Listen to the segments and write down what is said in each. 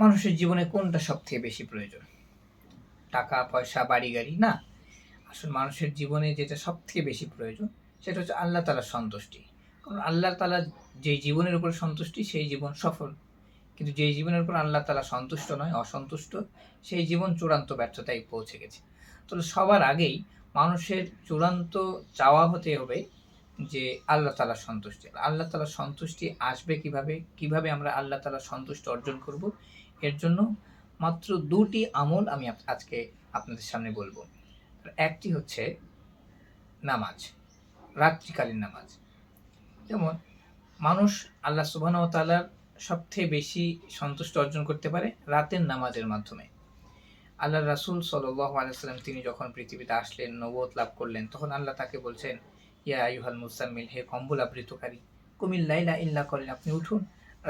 মানুষের জীবনে কোনটা সব থেকে বেশি প্রয়োজন? টাকা, পয়সা, বাড়ি, গাড়ি, না? আসলে মানুষের জীবনে যেটা সব থেকে বেশি প্রয়োজন, সেটা হচ্ছে আল্লাহ তালার সন্তুষ্টি। কারণ আল্লাহ তালা যেই জীবনের উপর সন্তুষ্টি, সেই জীবন সফল। কিন্তু যেই জীবনের উপর আল্লাহ তালা সন্তুষ্ট নয়, অসন্তুষ্ট, সেই জীবন চূড়ান্ত ব্যর্থতায় পৌঁছে গেছে। তো সবার আগেই মানুষের চূড়ান্ত চাওয়া হতে হবে যে আল্লাহ তালার সন্তুষ্টি। আল্লাহ তালার সন্তুষ্টি আসবে কীভাবে? কীভাবে আমরা আল্লাহ তালার সন্তুষ্টি অর্জন করব? এর জন্য মাত্র দুটি আমল আমি আজকে আপনাদের সামনে বলব। একটি হচ্ছে নামাজ, রাত্রিকালীন নামাজ। যেমন মানুষ আল্লাহ সুবাহ তালার সবথেকে বেশি সন্তুষ্ট অর্জন করতে পারে রাতের নামাজের মাধ্যমে। আল্লাহ রাসুল সাল্লাহ আলাইসাল্লাম তিনি যখন পৃথিবীতে আসলেন নবত লাভ করলেন, তখন আল্লাহ তাকে বলছেন ইয়া আইহাল মুসাম্মিল, হে কম্বল আবৃতকারী, কুমিল লাইলা ইল্লা করেন আপনি উঠুন,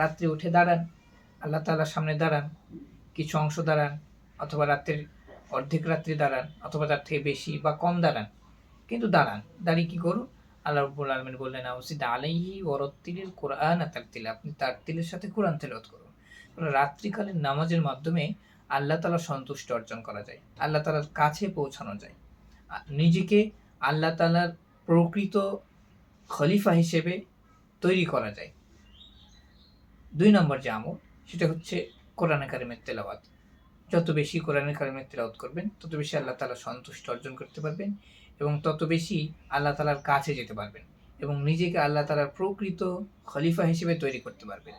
রাত্রে উঠে দাঁড়ান, আল্লাহ তাআলার সামনে দাঁড়ান, কিছু অংশ দাঁড়ান, অথবা রাত্রের অর্ধেক রাত্রে দাঁড়ান, অথবা তার থেকে বেশি বা কম দাঁড়ান। কিন্তু দাঁড়ান, দাঁড়িয়ে কী করুন? আল্লাহ রব্বুল আলমিন বললেন, আউসিদ আলাইহি ওরত্তিলের কোরআন তার তিলে আপনি তার তিলের সাথে কোরআন তেলত করুন। রাত্রিকালীন নামাজের মাধ্যমে আল্লাহ তালা সন্তুষ্ট অর্জন করা যায়, আল্লাহ তালার কাছে পৌঁছানো যায়। নিজেকে আল্লাহ তালার প্রকৃত খলিফা হিসেবে তৈরি করা যায়। দুই নম্বর যে আমল, সেটা হচ্ছে কোরআনে কারিমের তেলাওয়াত। যত বেশি কোরআনে কারিমের তেলাওয়াত করবেন, তত বেশি আল্লাহ তালা সন্তুষ্ট অর্জন করতে পারবেন এবং তত বেশি আল্লাহ তালার কাছে যেতে পারবেন এবং নিজেকে আল্লাহ তালার প্রকৃত খলিফা হিসেবে তৈরি করতে পারবেন।